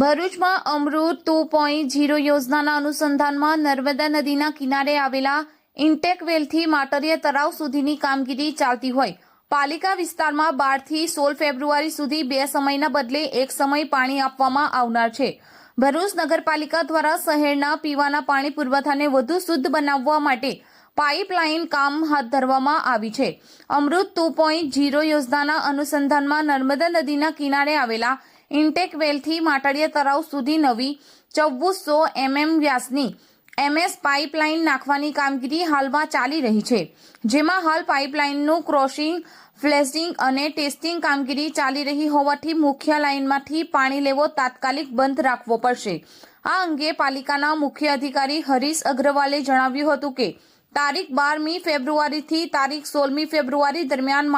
ભરૂચમાં અમૃત two point zero યોજનાના અનુસંધાનમાં નર્મદા નદીના કિનારે આવેલા ઇન્ટેક વેલથી તળાવ સુધીની કામગીરી ચાલતી હોય. પાલિકા વિસ્તારમાં બારથી સોળ ફેબ્રુઆરી સુધી બે સમયના બદલે એક સમય પાણી આપવામાં આવનાર છે. ભરૂચ નગરપાલિકા દ્વારા શહેરના પીવાના પાણી પુરવઠાને વધુ શુદ્ધ બનાવવા માટે પાઇપલાઇન કામ હાથ ધરવામાં આવી છે. અમૃત ટુ પોઈન્ટ ઝીરો યોજનાના અનુસંધાનમાં નર્મદા નદીના કિનારે આવેલા ઇન્ટેક વેલથી માટાડીયા તળાવ સુધી નવી ચૌદસો એમએમ વ્યાસની એમએસ પાઇપલાઇન નાખવાની કામગીરી હાલમાં ચાલી રહી છે, જેમાં હાલ પાઇપલાઇનનું ક્રોસિંગ ફ્લેશિંગ અને ટેસ્ટિંગ કામગીરી ચાલી રહી હોવાથી મુખ્ય લાઇનમાંથી પાણી લેવો તાત્કાલિક બંધ રાખવો પડશે. આ અંગે પાલિકાના મુખ્ય અધિકારી હરીશ અગ્રવાલે જણાવ્યું હતું કે, તારીખ બારમી ફેબ્રુઆરીથી તારીખ સોળમી ફેબ્રુઆરી દરમિયાન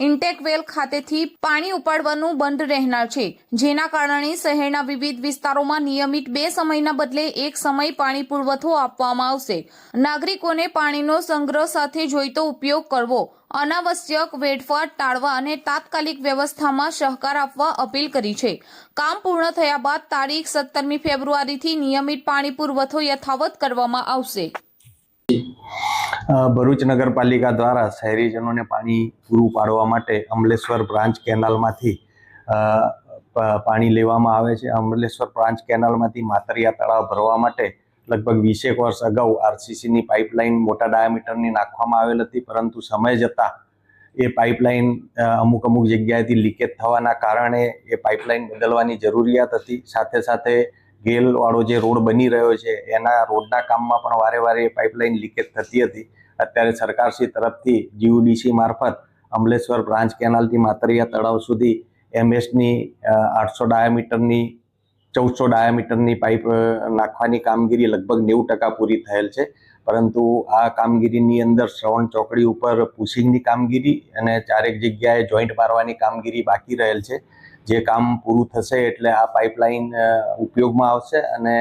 માટરિયા ઇન્ટેકવેલ ખાતેથી પાણી ઉપાડવાનું બંધ રહેનાર છે. જેના કારણે શહેરના વિવિધ વિસ્તારોમાં નિયમિત બે સમયના બદલે એક સમય પાણી પુરવઠો આપવામાં આવશે. નાગરિકોને પાણીનો સંગ્રહ સાથે જોઈતો ઉપયોગ કરવો, અનાવશ્યક વેડફાટ ટાળવા અને તાત્કાલિક વ્યવસ્થામાં સહકાર આપવા અપીલ કરી છે. કામ પૂર્ણ થયા બાદ તારીખ સત્તરમી ફેબ્રુઆરીથી નિયમિત પાણી પુરવઠો યથાવત કરવામાં આવશે. ભરૂચ નગરપાલિકા દ્વારા શહેરીજનોને પાણી પૂરું પાડવા માટે અમલેશ્વર બ્રાન્ચ કેનાલમાંથી પાણી લેવામાં આવે છે. અમલેશ્વર બ્રાન્ચ કેનાલમાંથી માતરિયા તળાવ ભરવા માટે લગભગ વીસેક વર્ષ અગાઉ આરસીસીની પાઇપલાઇન મોટા ડાયામીટરની નાખવામાં આવેલ હતી, પરંતુ સમય જતાં એ પાઇપલાઇન અમુક અમુક જગ્યાએથી લીકેજ થવાના કારણે એ પાઇપલાઇન બદલવાની જરૂરિયાત હતી. સાથે સાથે ગેલવાળો જે રોડ બની રહ્યો છે, એના રોડના કામમાં પણ વારે વારે પાઇપલાઇન લીકેજ થતી હતી. અત્યારે સરકારશ્રી તરફથી જીયુડીસી મારફત અમલેશ્વર બ્રાન્ચ કેનાલથી માતરિયા તળાવ સુધી એમએસની આઠસો ડાયામીટરની, ચૌદસો ડાયામીટરની પાઇપ નાખવાની કામગીરી લગભગ નેવું ટકા પૂરી થયેલ છે. પરંતુ આ કામગીરીની અંદર શ્રવણ ચોકડી ઉપર પુશિંગની કામગીરી અને ચારેક જગ્યાએ જોઈન્ટ મારવાની કામગીરી બાકી રહેલ છે. જે કામ પૂરું થશે એટલે આ પાઇપલાઇન ઉપયોગમાં આવશે અને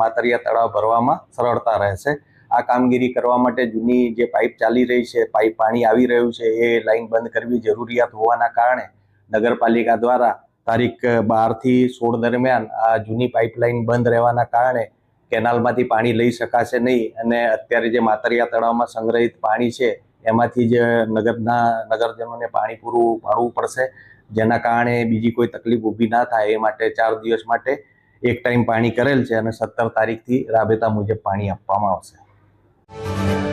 માતરિયા તળાવ ભરવામાં સરળતા રહેશે. આ કામગીરી કરવા માટે જૂની જે પાઇપ ચાલી રહી છે, પાઇપ પાણી આવી રહ્યું છે, એ લાઈન બંધ કરવી જરૂરિયાત હોવાના કારણે નગરપાલિકા દ્વારા તારીખ બારથી સોળ દરમિયાન આ જૂની પાઇપલાઇન બંધ રહેવાના કારણે કેનાલમાંથી પાણી લઈ શકાશે નહીં અને અત્યારે જે માતરિયા તળાવમાં સંગ્રહિત પાણી છે, એમાંથી જ નગરના, નગરજનોને પાણી પૂરું પાડવું પડશે. જેના કારણે બીજી કોઈ તકલીફ ઊભી ના થાય એ માટે ચાર દિવસ માટે એક ટાઈમ પાણી કરેલ છે અને સત્તર તારીખથી રાબેતા મુજબ પાણી આપવામાં આવશે.